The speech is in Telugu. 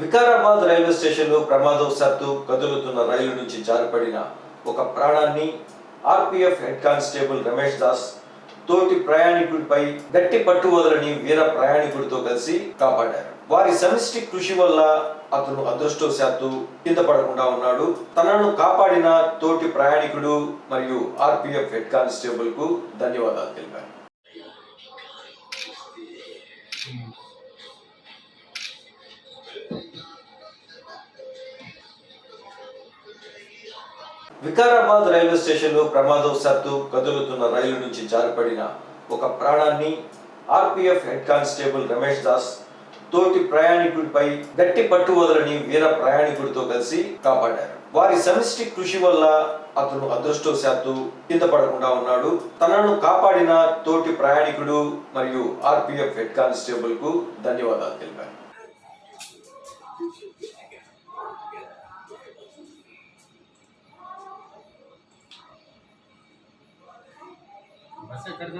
వికారాబాద్ రైల్వే స్టేషన్లో ప్రమాదవశాత్తు కదులుతున్న రైలు నుంచి జారిపడిన ఒక ప్రాణాన్ని RPF head constable Ramesh Das తోటి ప్రయాణికుడిపై గట్టి పట్టు వదలని వీర ప్రయాణికుడితో కలిసి కాపాడారు. వారి సమిష్టి కృషి వల్ల అతను అదృష్టవశాత్తు కింద పడకుండా ఉన్నాడు. తనను కాపాడిన తోటి ప్రయాణికుడు మరియు ఆర్పీఎఫ్ హెడ్ కానిస్టేబుల్కు ధన్యవాదాలు తెలిపారు. Hmm. వికారాబాద్ రైల్వే స్టేషన్లో ప్రమాదవశాత్తు కదులుతున్న రైలు నుంచి జారిపడిన ఒక ప్రాణాన్ని RPF head constable Ramesh Das తోటి ప్రయాణికుడిపై గట్టి పట్టు వదలని వీర ప్రయాణికుడితో కలిసి కాపాడారు. వారి సమిష్టి కృషి వల్ల అతను అదృష్టవశాత్తు కింద పడకుండా ఉన్నాడు. తనను కాపాడిన తోటి ప్రయాణికుడు మరియు ఆర్పీఎఫ్ హెడ్ కానిస్టేబుల్కు ధన్యవాదాలు ऐसे कर